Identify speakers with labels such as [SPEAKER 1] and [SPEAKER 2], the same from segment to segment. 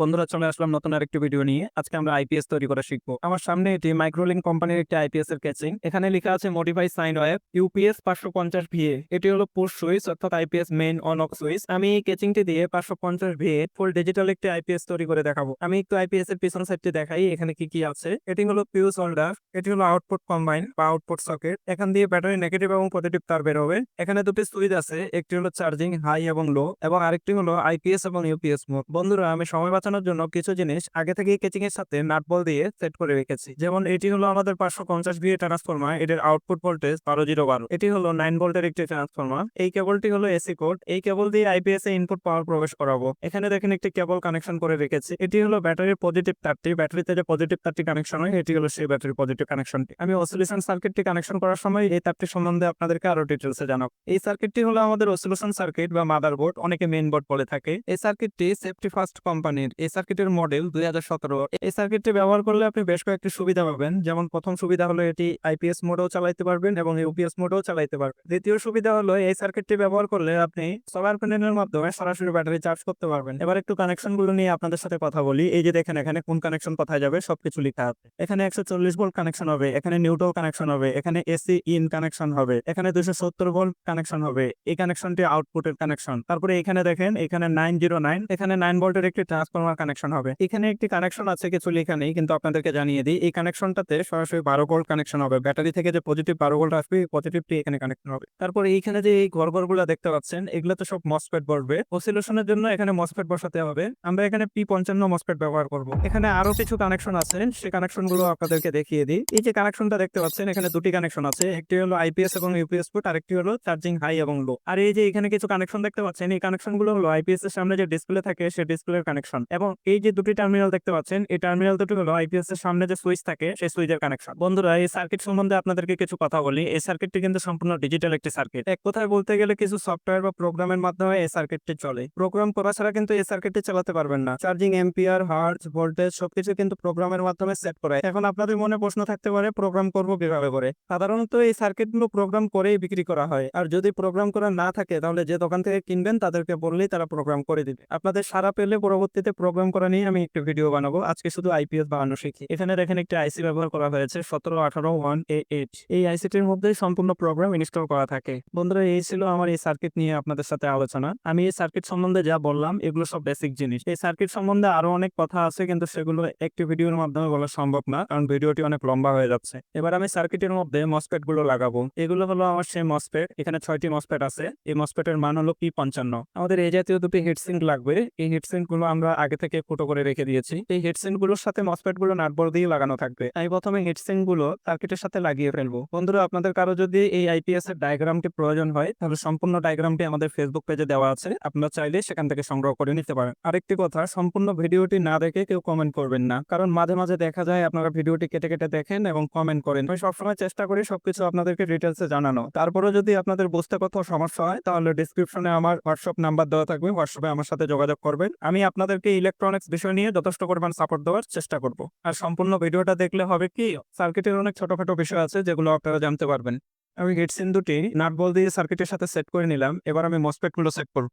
[SPEAKER 1] বন্ধুরা, চলে আসলাম নতুন আরেকটি ভিডিও নিয়ে। আজকে আমরা আইপিএস তৈরি করা শিখব। আমার সামনে এটি মাইক্রোলিং কোম্পানির একটি আইপিএস এর ক্যাচিং এখানে লেখা আছে মডিফাই সাইন ওয়েব ইউপিএস পাঁচশো পঞ্চাশ ভিএ এটি হলো পুশ সুইচ অর্থাৎ IPS main on off switch আমি এই ক্যাচিংটি দিয়ে পাঁচশো পঞ্চাশ ভিএ ফুল ডিজিটাল একটি আইপিএস তৈরি করে দেখাবো। আমি একটু আইপিএস এর পিছন সাইডটি দেখাই, এখানে কি কি আছে। এটি হলো পিউস হোল্ডার এটি হলো আউটপুট কম্বাইন বা আউটপুট সকেট এখান দিয়ে ব্যাটারি নেগেটিভ এবং পজিটিভ তার বের হবে। এখানে দুটি সুইচ আছে, একটি হলো চার্জিং হাই এবং লো এবং আরেকটি হলো আইপিএস এবং ইউপিএস মোড বন্ধুরা, আমি সময় বাঁচানোর জন্য কিছু জিনিস আগে থেকে কেচিং এর সাথে নাট বল দিয়ে সেট করে রেখেছি। যেমন এটি হলো আমাদের পাঁচশো পঞ্চাশ ভিএ ট্রান্সফরমার এটির আউটপুট ভোল্টেজ বারো জিরো বারো। এটি হলো নাইন ভোল্টের একটি ট্রান্সফরমার এই কেবলটি হলো এসি কোড এই কেবল দিয়ে আইপিএস এ ইনপুট পাওয়ার প্রবেশ করাবো। এখানে দেখেন একটি কেবল কানেকশন করে রেখেছি। এটি হলো ব্যাটারির পজিটিভ তারটি ব্যাটারিতে যে পজিটিভ তারটি কানেকশন হয়, এটি হলো সেই ব্যাটারির পজিটিভ কানেকশনটি আমি অসিলেশন সার্কিটটি কানেকশন করার সময় এই তারটি সম্বন্ধে আপনাদেরকে আরও ডিটেলসে জানাব। এই সার্কিটটি হলো আমাদের অসিলেশন সার্কিট বা মাদারবোর্ড অনেকে মেইন বোর্ড বলে থাকে। এই সার্কিটটি সেফটি ফার্স্ট কোম্পানির এই সার্কিটের মডেল দুই হাজার সতেরো। এই সার্কিটটি ব্যবহার করলে আপনি বেশ কয়েকটি সুবিধা পাবেন। যেমন প্রথম সুবিধা হলো এটি আইপিএস মোডেও চালাইতে পারবেন এবং ইউপিএস মোডেও চালাইতে পারবেন। দ্বিতীয় সুবিধা হলো এই সার্কিটটি ব্যবহার করলে আপনি সোলার প্যানেলের মাধ্যমে সরাসরি ব্যাটারি চার্জ করতে পারবেন। এবার একটু কানেকশনগুলো নিয়ে আপনাদের সাথে কথা বলি। এই যে দেখেন এখানে কোন কানেকশন কোথায় যাবে সবকিছু লেখা আছে। এখানে একশো চল্লিশ ভোল্ট কানেকশন হবে, এখানে নিউট্রাল কানেকশন হবে, এখানে এসি ইন কানেকশন হবে, এখানে দুশো সত্তর ভোল্ট কানেকশন হবে। এই কানেকশনটি আউটপুটের কানেকশন তারপরে এখানে দেখেন, এখানে নাইন জিরো নাইন এখানে নাইন ভোল্টের একটি ট্রান্সফরমার কানেকশন হবে। এখানে একটি কানেকশন আছে কিছু লেখা নেই, কিন্তু আপনাদেরকে জানিয়ে দিই, এই কানেকশনটাতে সরাসরি বারো ভোল্ট কানেকশন হবে। ব্যাটারি থেকে যে পজিটিভ বারো ভোল্ট আসবে পজিটিভটি এখানে কানেকশন হবে। তারপর এইখানে যে এই ঘর ঘরগুলো দেখতে পাচ্ছেন, এগুলো তো সব মসপেট বসবে। অসিলেশনের জন্য এখানে মসপেট বসাতে হবে। আমরা এখানে পি পঞ্চান্ন মসপেট ব্যবহার করব। এখানে আরও কিছু কানেকশন আছে সেই কানেকশনগুলো আপনাদেরকে দেখিয়ে দিই। এই যে কানেকশনটা দেখতে পাচ্ছেন, এখানে দুটি কানেকশন আছে। একটি হলো আইপিএস এবং ইউপিএস পোর্ট আরেকটি হলো চার্জিং হাই এবং লো আর এই যে এখানে কিছু কানেকশন দেখতে পাচ্ছেন, এই কানেকশনগুলো হলো আইপিএস এর সামনে যে ডিসপ্লে থাকে সেই ডিসপ্লের কানেকশন এবং এই যে দুটি টার্মিনাল দেখতে পাচ্ছেন, এই টার্মিনাল দুটি হলো আইপিএস এর সামনে যে সুইচ থাকে, সেই সুইচের কানেকশন বন্ধুরা, এই সার্কিট সম্বন্ধে আপনাদেরকে কিছু কথা বলি। এই সার্কিটটি কিন্তু সম্পূর্ণ ডিজিটাল একটি সার্কিট এক কথায় বলতে গেলে কিছু সফটওয়্যার বা প্রোগ্রামের মাধ্যমে এই সার্কিটটি চলে। প্রোগ্রাম করা ছাড়া কিন্তু এই সার্কিটটি চালাতে পারবেন না। চার্জিং এম্পিয়ার হার্জ ভোল্টেজ সবকিছু কিন্তু প্রোগ্রামের মাধ্যমে সেট করা। এখন আপনাদের মনে প্রশ্ন থাকতে পারে প্রোগ্রাম করব কীভাবে করে? সাধারণত এই সার্কিটগুলো প্রোগ্রাম করেই বিক্রি করা হয়। আর যদি প্রোগ্রাম করা না থাকে, তাহলে যে দোকান থেকে কিনবেন, তাদেরকে বললেই তারা প্রোগ্রাম করে দিবে। আপনাদের সারা পেলে পরবর্তীতে প্রোগ্রাম করা নিয়ে আমি একটি ভিডিও বানাবো। আজকে শুধু আইপিএস বানানো শিখি। এখানে দেখেন একটা আইসি ব্যবহার করা হয়েছে, সতেরো, আঠারো ওয়ান এ এইট এই আইসিটির মধ্যে সম্পূর্ণ প্রোগ্রাম ইনস্টল করা থাকে। বন্ধুরা, এই ছিল আমার এই সার্কিট নিয়ে আপনাদের সাথে আলোচনা। আমি এই সার্কিট সম্বন্ধে যা বললাম, এগুলো সব বেসিক জিনিস। এই সার্কিট সম্বন্ধে আরও অনেক কথা আছে, কিন্তু সেগুলো একটি ভিডিওর মাধ্যমে বলা সম্ভব না, কারণ ভিডিওটি অনেক লম্বা হয়ে যাচ্ছে। এবার আমি সার্কিটের মধ্যে মসপেটগুলো লাগাবো। এগুলো হলো আমার সেই মসপেট এখানে ছয়টি মসপেট আছে। এই মসপেটের মান হলো পি পঞ্চান্ন। আমাদের এই জাতীয় দুটি হিটসিঙ্ক লাগবে। এই হিটসিঙ্কগুলো আমরা আগে থেকে ফুটো করে রেখে দিয়েছি। এই হিটসিঙ্কগুলোর সাথে মসপেটগুলো নাটবল দিয়ে লাগানো থাকবে। আমি প্রথমে হিটসিঙ্কগুলো সার্কিটের সাথে লাগিয়ে ফেলব। বন্ধুরা, আপনাদের কারও যদি এই আইপিএস এর ডায়াগ্রামটি প্রয়োজন হয়, তাহলে সম্পূর্ণ ডায়াগ্রামটি আমাদের ফেসবুক পেজে দেওয়া আছে। আপনারা চাইলে সেখান থেকে সংগ্রহ করে নিতে পারেন। আরেকটি কথা, সম্পূর্ণ ভিডিওটি না দেখে কেউ কমেন্ট করবেন না। কারণ মাঝে মাঝে দেখা যায় আপনারা ভিডিওটি কেটে কেটে দেখেন এবং কমেন্ট করেন। আমি সবসময় চেষ্টা করি সবকিছু আপনাদেরকে ডিটেলসে জানানো তারপরে যদি আপনাদের বুঝতে কোথাও সমস্যা হয়, তাহলে ডিসক্রিপশনে আমার হোয়াটসঅ্যাপ নাম্বার দেওয়া থাকবে। হোয়াটসঅ্যাপে আমার সাথে যোগাযোগ করবেন। আমি আপনাদেরকে ইলেকট্রনিক্স বিষয় নিয়ে যথেষ্ট পরিমাণ সাপোর্ট দেওয়ার চেষ্টা করব। আর সম্পূর্ণ ভিডিওটা দেখলে হবে কি সার্কিটের অনেক ছোটখাটো বিষয় আছে যেগুলো আপনারা জানতে পারবেন। আমি হেডসিন দুটি, নাট বল দিয়ে সার্কিটের সাথে সেট করে নিলাম। এবার আমি মসপেটগুলো সেট করব।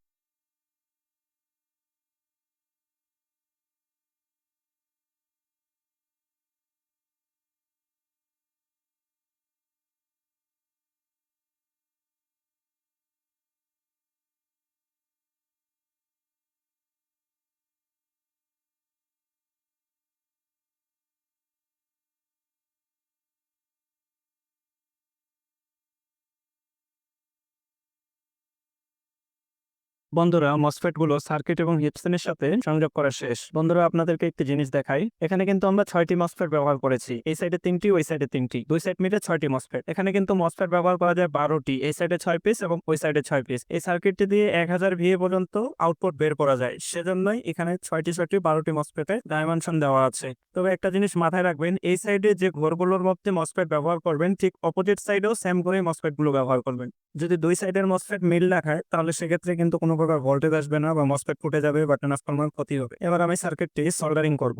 [SPEAKER 1] বন্ধুরা মসফেটগুলো সার্কিট এবং হিপসেনের সাথে সংযোগ করা শেষ। বন্ধুরা, আপনাদেরকে একটি জিনিস দেখাই। এখানে কিন্তু আমরা ছয়টি মসফেট ব্যবহার করেছি। এই সাইডে তিনটি, ওই সাইডে তিনটি। দুই সাইড মিলে ছয়টি মসফেট এখানে কিন্তু মসফেট ব্যবহার করা যায় বারোটি। এই সাইডে ছয় পিস এবং ওই সাইডে ছয় পিস এই সার্কিটটি দিয়ে এক হাজার ভিএ পর্যন্ত আউটপুট বের করা যায়। সেজন্যই এখানে ছয়টি ছয়টি, বারোটি মসফেটে ডাইমেনশন দেওয়া আছে। তবে একটা জিনিস মাথায় রাখবেন, এই সাইডে যে ঘরগুলোর মধ্যে মসফেট ব্যবহার করবেন, ঠিক অপোজিট সাইডেও সেম করে মসফেটগুলো ব্যবহার করবেন। যদি দুই সাইডের মসফেট মিল রাখায় তাহলে সেক্ষেত্রে কিন্তু কোনো প্রকার ভোল্টেজ আসবে না বা মসপেট ফুটে যাবে বা ট্রান্সফর্মার ক্ষতি হবে। এবার আমি সার্কিটটি সোল্ডারিং করব।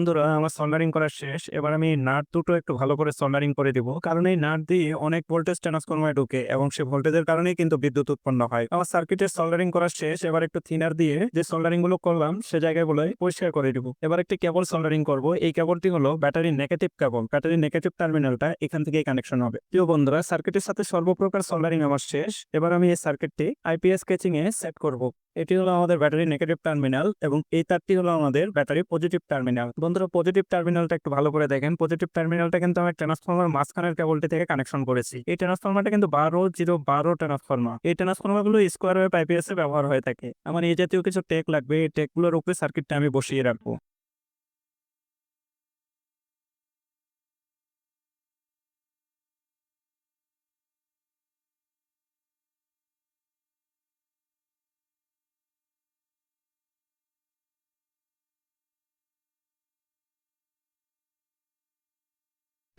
[SPEAKER 1] বন্ধুরা আমার সল্ডারিং করা শেষ। এবার আমি নাট দুটো একটু ভালো করে সল্ডারিং করে দিব। কারণ এই নাট দিয়ে অনেক ভোল্টেজ ট্রান্সফরমার ঢুকে এবং সে ভোল্টেজের কারণেই কিন্তু বিদ্যুৎ উৎপন্ন হয়। আমার সার্কিটের সল্ডারিং করা শেষ। এবার একটু থিনার দিয়ে যে সল্ডারিংগুলো করলাম, সে জায়গায় বলে পরিষ্কার করে দিব। এবার একটি কেবল সল্ডারিং করব। এই কেবলটি হলো battery negative cable battery negative টার্মিনালটা এখান থেকে কানেকশন হবে। প্রিয় বন্ধুরা সার্কিটের সাথে সর্বপ্রকার সল্ডারিং আমার শেষ। এবার আমি এই সার্কিটটি আইপিএস স্কেচিং এ সেট করব। এটি হলো আমাদের ব্যাটারি নেগেটিভ টার্মিনাল এবং এই তারটি হলো আমাদের ব্যাটারি পজিটিভ টার্মিনাল বন্ধুরা পজিটিভ টার্মিনালটা একটু ভালো করে দেখেন। পজিটিভ টার্মিনালটা কিন্তু আমি ট্রান্সফর্মার মাঝখানের কেবলটি থেকে কানেকশন করেছি। এই ট্রান্সফর্মারটা কিন্তু বারো জিরো বারো ট্রান্সফর্মার এই ট্রান্সফর্মারগুলো স্কোয়ার ওয়েভ আইপিএস এ ব্যবহার হয়ে থাকে। আমার এই জাতীয় কিছু টেক লাগবে। এই টেকগুলোর উপরে সার্কিটটা আমি বসিয়ে রাখব।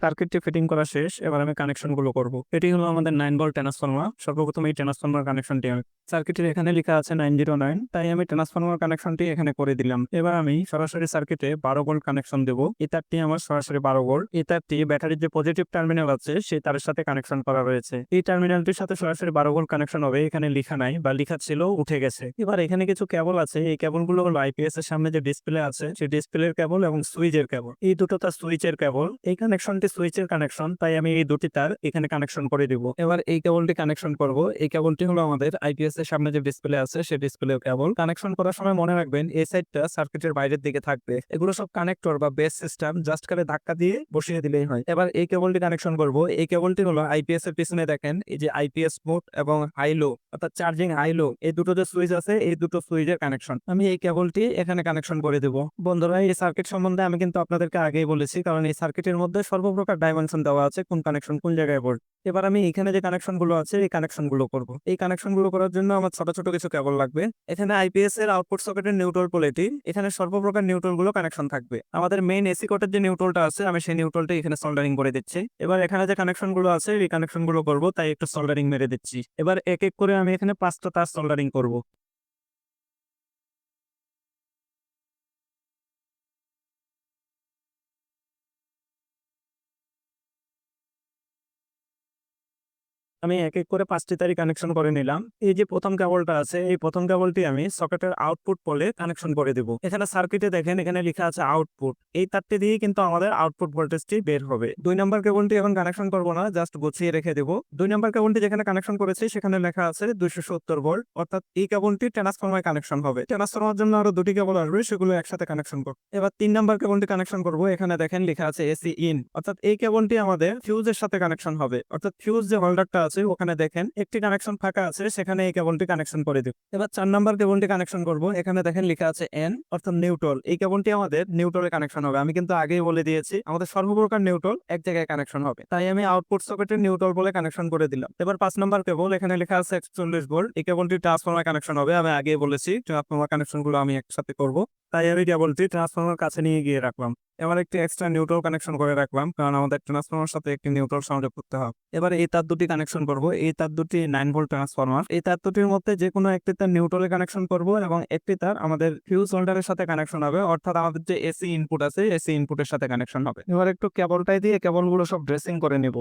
[SPEAKER 1] সার্কিটটি ফিটিং করা শেষ, এবার আমি কানেকশনগুলো করব। এটি হলো আমাদের নাইন বল ট্রান্সফর্মার সর্বপ্রথম এই ট্রান্সফর্মার কানেকশনটি আমি। সার্কিটের এখানে লেখা আছে নাইন জিরো নাইন তাই আমি ট্রান্সফর্মার কানেকশনটি এখানে করে দিলাম। এবার আমি সরাসরি সার্কিটে বারো ভোল্ট কানেকশন দেবো। এই তারটি আমার সরাসরি বারো ভোল্ট এই তারটি ব্যাটারির যে পজিটিভ টার্মিনাল আছে সেই তারের সাথে কানেকশন করা রয়েছে। এই টার্মিনালটির সাথে সরাসরি বারো ভোল্ট কানেকশন হবে, এখানে লেখা নাই বা লেখা ছিল, উঠে গেছে। এবার এখানে কিছু কেবল আছে, এই কেবলগুলো হলো আইপিএস এর সামনে যে ডিসপ্লে আছে সেই ডিসপ্লের কেবল এবং সুইচের কেবল এই দুটো তার সুইচের কেবল এই কানেকশনটি সুইচের কানেকশন তাই আমি এই দুটি তার এখানে কানেকশন করে দিব। এবার এই কেবলটি কানেকশন করব। এই কেবলটি হলো আমাদের আইপিএস এর সামনে যে ডিসপ্লে আছে সেই ডিসপ্লে কেবল। কানেকশন করার সময় মনে রাখবেন, এই সাইডটা সার্কিটের বাইরের দিকে থাকবে। এগুলো সব কানেক্টর বা বেস সিস্টেম জাস্ট করে ধাক্কা দিয়ে বসিয়ে দিলেই হয়। এবার এই কেবলটি কানেকশন করব। এই কেবলটি হলো আইপিএস এর পিছনে দেখেন, এই যে আইপিএস মোড এবং হাইলো অর্থাৎ চার্জিং হাইলো এই দুটো যে সুইচ আছে, এই দুটো সুইচের কানেকশন আমি এই কেবলটি এখানে কানেকশন করে দেব। বন্ধুরা, এই সার্কিট সম্বন্ধে আমি কিন্তু আপনাদেরকে আগেই বলেছি, কারণ এই সার্কিটের মধ্যে সর্বপ্রকার ডাইমেনশন দেওয়া আছে কোন কানেকশন কোন জায়গায় পড়বে এবার আমি এখানে যে কানেকশনগুলো আছে, এই কানেকশনগুলো করব। এই কানেকশনগুলো করার জন্য আমার ছোট ছোট কিছু কেবল লাগবে। এখানে আইপিএস এর আউটপুট সকেটের নিউট্রাল পোলেটি এখানে সর্বপ্রকার নিউট্রালগুলো কানেকশন থাকবে। আমাদের মেইন এসি কোটের যে নিউট্রালটা আছে, আমি সেই নিউট্রালটা এখানে সোল্ডারিং করে দিচ্ছি। এবার এখানে যে কানেকশনগুলো আছে, এই কানেকশনগুলো করব, তাই একটু সোল্ডারিং মেরে দিচ্ছি। এবার এক এক করে আমি এখানে পাঁচটা তার সোল্ডারিং করব। আমি এক এক করে পাঁচটি তারিখ কানেকশন করে নিলাম। এই যে প্রথম কেবলটা আছে, এই প্রথম কেবলটি আমি সকেটের আউটপুট পোলে কানেকশন করে দেব। এখানে সার্কিটে দেখেন, এখানে লেখা আছে আউটপুট এই তারটি দিয়ে কিন্তু আমাদের আউটপুট ভোল্টেজটি বের হবে। দুই নম্বর কেবলটি এখন কানেকশন করব না জাস্ট গুছিয়ে রেখে দেবো। দুই নম্বর কেবলটি যেখানে কানেকশন করেছি, সেখানে লেখা আছে দুইশো সত্তর ভোল্ট অর্থাৎ এই কেবলটি ট্রান্সফর্মার কানেকশন হবে। ট্রান্সফর্মার জন্য আরও দুটি কেবল আসবে, সেগুলো একসাথে কানেকশন করব। এবার তিন নম্বর কেবলটি কানেকশন করব, এখানে দেখেন লেখা আছে এসি ইন অর্থাৎ এই কেবলটি আমাদের ফিউজের সাথে কানেকশন হবে। অর্থাৎ ফিউজ যে হোল্ডারটা আছে, ওখানে দেখেন একটি কানেকশন ফাঁকা আছে, সেখানে এই কেবলটি কানেকশন করে দিব। এবার চার নাম্বার কেবলটি কানেকশন করব, এখানে দেখেন লেখা আছে এন অর্থাৎ নিউট্রল এই কেবলটি আমাদের নিউট্রলে কানেকশন হবে। আমি কিন্তু আগেই বলে দিয়েছি, আমাদের সর্বপ্রকার নিউট্রল এক জায়গায় কানেকশন হবে। তাই আমি আউটপুট সকেটের নিউট্রল বলে কানেকশন করে দিলাম। এবার পাঁচ নাম্বার কেবল এখানে লেখা আছে একচল্লিশ ভোল্ট এই কেবলটি ট্রান্সফর্মার কানেকশন হবে, আমি আগেই বলেছি ট্রান্সফর্মার কানেকশনগুলো আমি একসাথে করব। তাই আমি কেবলটি ট্রান্সফর্মার কাছে নিয়ে গিয়ে রাখলাম। এবার একটি এক্সট্রা নিউট্রাল কানেকশন করে রাখলাম, কারণ আমাদের ট্রান্সফর্মার সাথে একটি নিউট্রাল সংযোগ করতে হবে। এবার এই তার দুটি কানেকশন করব, এই তার দুটি নাইন ভোল্ট ট্রান্সফর্মার এই তার দুটির মধ্যে যে কোনো একটি তার নিউট্রালে কানেকশন করব এবং একটি তার আমাদের ফিউজ হোল্ডারের সাথে কানেকশন হবে, অর্থাৎ আমাদের যে এসি ইনপুট আছে এসি ইনপুটের সাথে কানেকশন হবে। এবার একটু কেবলটাই দিয়ে কেবলগুলো সব ড্রেসিং করে নেব।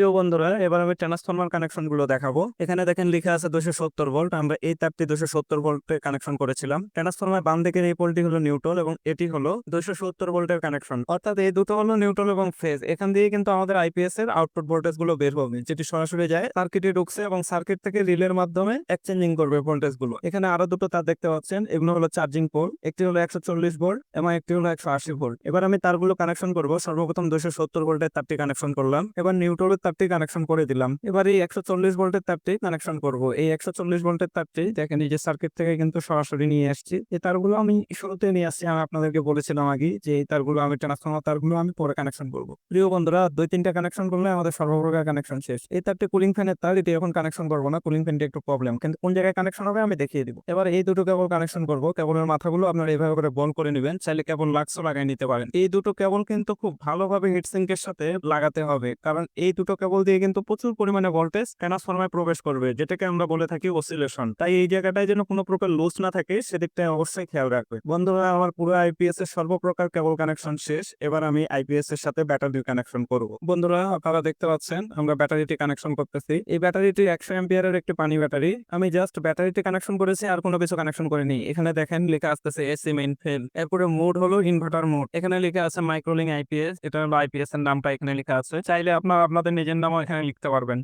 [SPEAKER 1] প্রিয় বন্ধুরা, এবার আমি ট্রান্সফর্মার কানেকশনগুলো দেখাবো। এখানে দেখেন লেখা আছে দুশো সত্তর ভোল্ট আমরা এই তারটি দুশো সত্তর ভোল্টে কানেকশন করেছিলাম। ট্রান্সফর্মার বাম দিকের এই পোলটি হলো নিউট্রাল এবং এটি হলো দুশো সত্তর ভোল্টের কানেকশন অর্থাৎ এই দুটো হলো নিউট্রাল এবং ফেজ এখান দিয়ে কিন্তু আমাদের আইপিএস এর আউটপুট ভোল্টেজগুলো বের হবে, যেটি সরাসরি যায় সার্কিটে ঢুকছে এবং সার্কিট থেকে রিলের মাধ্যমে এক্সচেঞ্জিং করবে ভোল্টেজগুলো। এখানে আরও দুটো তার দেখতে পাচ্ছেন, এগুলো হলো চার্জিং পোর্ট একটি হলো একশো চল্লিশ ভোল্ট এবং একটি হলো একশো আশি ভোল্ট এবার আমি তারগুলো কানেকশন করব, সর্বপ্রথম দুশো সত্তর ভোল্টের তারটি কানেকশন করলাম। এবার নিউট্রালের তারটি কানেকশন করে দিলাম। এবার এই একশো চল্লিশ ভোল্টের তারটি কানেকশন করব। এই একশো চল্লিশ ভোল্টের তারটি দেখেন যে সার্কিট থেকে কিন্তু সরাসরি নিয়ে আসছি। এই তারগুলো আমি শুরুতে নিয়ে আসছি, আমি আপনাদেরকে বলেছিলাম আগে যে এই তারগুলো আমি ট্রান্সফর্মার তারগুলো আমি পরে কানেকশন করব। প্রিয় বন্ধুরা, দুই তিনটা কানেকশন করলে আমাদের সর্বপ্রকার কানেকশন শেষ। এই তারটি কুলিং ফ্যানের তার, এটি এখন কানেকশন করব না কুলিং ফ্যানটি একটু প্রবলেম কিন্তু কোন জায়গায় কানেকশন হবে আমি দেখিয়ে দিব। এবার এই দুটো কেবল কানেকশন করব। কেবলের মাথাগুলো আপনারা এইভাবে করে বল করে নেবেন, চাইলে কেবল লাক্সও লাগাই নিতে পারেন। এই দুটো কেবল কিন্তু খুব ভালোভাবে হিটসিঙ্কের সাথে লাগাতে হবে। কারণ এই দুটো কেবল দিয়ে কিন্তু প্রচুর পরিমাণে ভোল্টেজ ট্রান্সফর্মায় প্রবেশ করবে, যেটাকে আমরা বলে থাকি অসিলেশন তাই এই জায়গাটায় যেন কোনো প্রকার লুজ না থাকে, সেদিকটায় অবশ্যই খেয়াল রাখবে। বন্ধুরা, আমার পুরো আইপিএস এর সর্বপ্রকার কেবল কানেকশন শেষ, এবার আমি আইপিএস এর সাথে ব্যাটারি কানেকশন করব। বন্ধুরা, আপনারা দেখতে পাচ্ছেন, আমরা ব্যাটারিটি কানেকশন করতেছি। এই ব্যাটারিটি একশো এম্পিয়ারের একটি পানি ব্যাটারি আমি জাস্ট ব্যাটারিটি কানেকশন করেছি, আর কোনো কিছু কানেকশন করিনি। এখানে দেখেন লেখা আসতেছে এসি মেইন ফেল এরপরে মোড হলো ইনভার্টার মোড এখানে লেখা আছে মাইক্রোলিং আইপিএস এটা হলো আইপিএস এর নামটা এখানে লেখা আছে। চাইলে আপনারা আপনাদের নিজের নামও এখানে লিখতে পারবেন।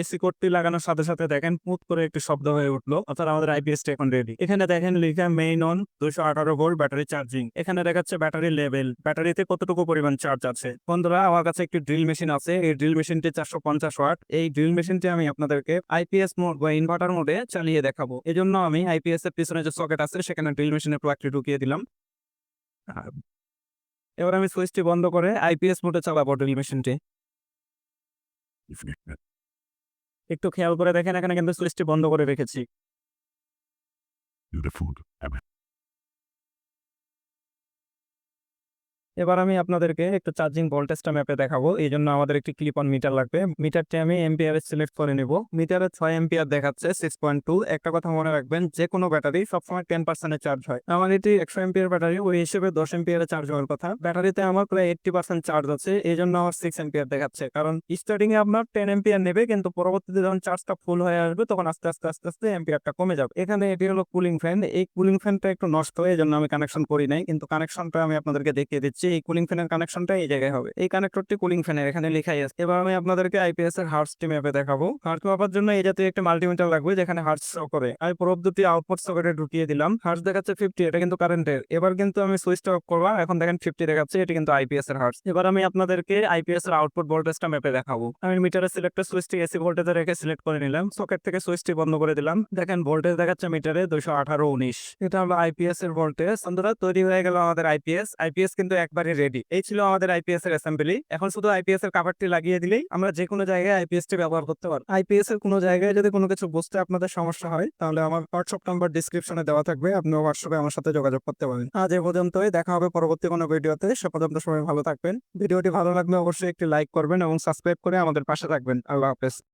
[SPEAKER 1] এসি কোডটি লাগানোর সাথে সাথে দেখেন পুত করে একটি শব্দ হয়ে উঠল। অর্থাৎ আমাদের আইপিএস টা এখন রেডি এখানে দেখেন লিখা মেইন অন দুশো আঠারো ভোল্ট ব্যাটারি চার্জিং এখানে দেখাচ্ছে ব্যাটারি লেভেল ব্যাটারিতে কতটুকু পরিমাণ চার্জ আছে? বন্ধুরা, আমার কাছে একটি ড্রিল মেশিন আছে। এই ড্রিল মেশিনটি চারশো পঞ্চাশ ওয়াট এই ড্রিল মেশিনটি আমি আপনাদেরকে আইপিএস মোড বা ইনভার্টার মোডে চালিয়ে দেখাবো। এই জন্য আমি আইপিএস এর পিছনে যে সকেট আছে, সেখানে ড্রিল মেশিনের প্লাগটি ঢুকিয়ে দিলাম। এবার আমি সুইচটি বন্ধ করে আইপিএস মোডে চালাবো ড্রিল মেশিনটি একটু খেয়াল করে দেখেন এখানে কিন্তু সুইচটি বন্ধ করে রেখেছি। এবার আমি আপনাদেরকে একটু চার্জিং ভোল্টেজটা ম্যাপে দেখাবো। এই জন্য আমাদের একটি ক্লিপ অন মিটার লাগবে। মিটারটি আমি এম্পিয়ারে সিলেক্ট করে নেব। মিটারে ছয় এম্পিয়ার দেখাচ্ছে সিক্স পয়েন্ট টু একটা কথা মনে রাখবেন যে কোনো ব্যাটারি সবসময় টেন পার্সেন্টে চার্জ হয়। আমার এটি একশো এম্পিয়ার ব্যাটারি ওই হিসেবে দশ এম্পিয়ারে চার্জ হওয়ার কথা। ব্যাটারিতে আমার প্রায় এইটটি পার্সেন্ট চার্জ আছে, এই জন্য আমার সিক্স এম্পিয়ার দেখাচ্ছে। কারণ স্টার্টিং এ আপনার টেন এম্পিয়ার নেবে, কিন্তু পরবর্তীতে যখন চার্জটা ফুল হয়ে আসবে, তখন আস্তে আস্তে আস্তে আস্তে এম্পিয়ারটা কমে যাবে। এখানে এটি হলো কুলিং ফ্যান এই কুলিং ফ্যানটা একটু নষ্ট, এই জন্য আমি কানেকশন করি নাই। কিন্তু কানেকশনটা আমি আপনাদেরকে দেখিয়ে দিচ্ছি। এই কুলিং ফ্যানের কানেকশনটা এই জায়গায় হবে। এই কানেক্টরটি কুলিং ফ্যানের এখানে লেখাই আছে। এবার আমি আপনাদেরকে আইপিএস এর হার্টস টি ম্যাপে দেখাবো। হার্ট মাপার জন্য এই জাতীয় একটা মাল্টিমিটার লাগবে, যেখানে হার্টস শো করে। আমি প্রব দুটি আউটপুট সকেটে ঢুকিয়ে দিলাম। হার্টস দেখাচ্ছে ফিফটি এটা কিন্তু কারেন্টের এবার কিন্তু আমি সুইচটা অফ করব এখন দেখেন ফিফটি দেখাচ্ছে, এটি কিন্তু আইপিএস এর হার্টস এবার আমি আপনাদেরকে আইপিএস এর আউটপুট ভোল্টেজটা ম্যাপে দেখাবো। আমি মিটারের সিলেক্টর সুইচটি এসি ভোল্টেজে রেখে সিলেক্ট করে নিলাম। সকেট থেকে সুইচটি বন্ধ করে দিলাম। দেখেন ভোল্টেজ দেখাচ্ছে মিটারে দুশো আঠারো উনিশ। এটা হলো আইপিএস এর ভোল্টেজ বন্ধুরা, তৈরি হয়ে গেল আমাদের আইপিএস আইপিএস কিন্তু একবারে রেডি এই ছিল আমাদের আইপিএস এর অ্যাসেম্বলি এখন শুধু আইপিএস এর কাভারটি লাগিয়ে দিলেই আমরা যে কোনো জায়গায় আইপিএস টি ব্যবহার করতে পারব। আইপিএস এর কোনো জায়গায় যদি কোনো কিছু বুঝতে আপনাদের সমস্যা হয়, তাহলে আমার হোয়াটসঅ্যাপ নাম্বার ডিসক্রিপশনে দেওয়া থাকবে। আপনি হোয়াটসঅ্যাপে আমার সাথে যোগাযোগ করতে পারেন। আজ এ পর্যন্তই। দেখা হবে পরবর্তী কোনো ভিডিওতে। সে পর্যন্ত সবাই ভালো থাকবেন। ভিডিওটি ভালো লাগলে অবশ্যই একটি লাইক করবেন এবং সাবস্ক্রাইব করে আমাদের পাশে থাকবেন। আল্লাহ হাফেজ।